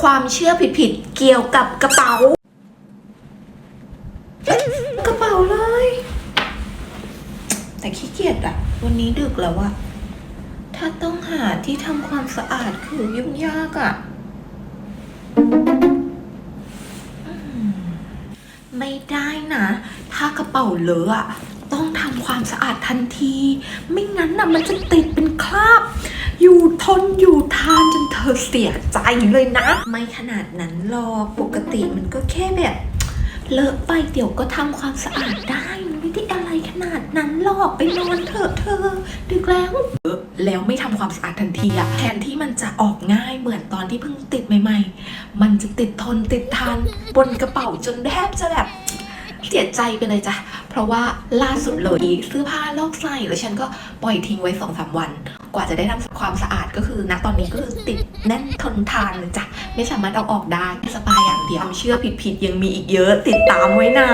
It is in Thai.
ความเชื่อผิดๆเกี่ยวกับกระเป๋า กระเป๋าเลย แต่ขี้เกียจอะวันนี้ดึกแล้วอะถ้าต้องหาที่ทำความสะอาดคือยุ่งยากอะไม่ได้นะ ถ้ากระเป๋าเลอะอะต้องทำความสะอาดทันที ไม่งั้นนะมันจะติดเป็นคราบ อยู่ทนอยู่ทานจนเธอเสียใจเลยนะ ไม่ขนาดนั้นหรอกปกติมันก็แค่แบบ เลอะไปเดี๋ยวก็ทำความสะอาดได้มันไม่ได้อะไรขนาดนั้นหรอกไปนอนเถอะเธอ ดึกแล้วแล้วไม่ทำความสะอาดทันทีอะแทนที่มันจะออกง่ายเหมือนตอนที่เพิ่งติดใหม่ ๆ มันจะติดทนติดทานบนกระเป๋าจนแทบจะแบบเสียใจไปเลยจ้ะ เพราะว่าล่าสุดเลยเสื้อผ้าลอกใส่แล้วฉันก็ปล่อยทิ้งไว้สองสามวัน กว่าจะได้ทำความสะอาดก็คือณตอนนี้ก็คือติดแน่นทนทานเลยจ้ะไม่สามารถเอาออกได้สปายอย่างเดียวความเชื่อผิดๆยังมีอีกเยอะติดตามไว้นะ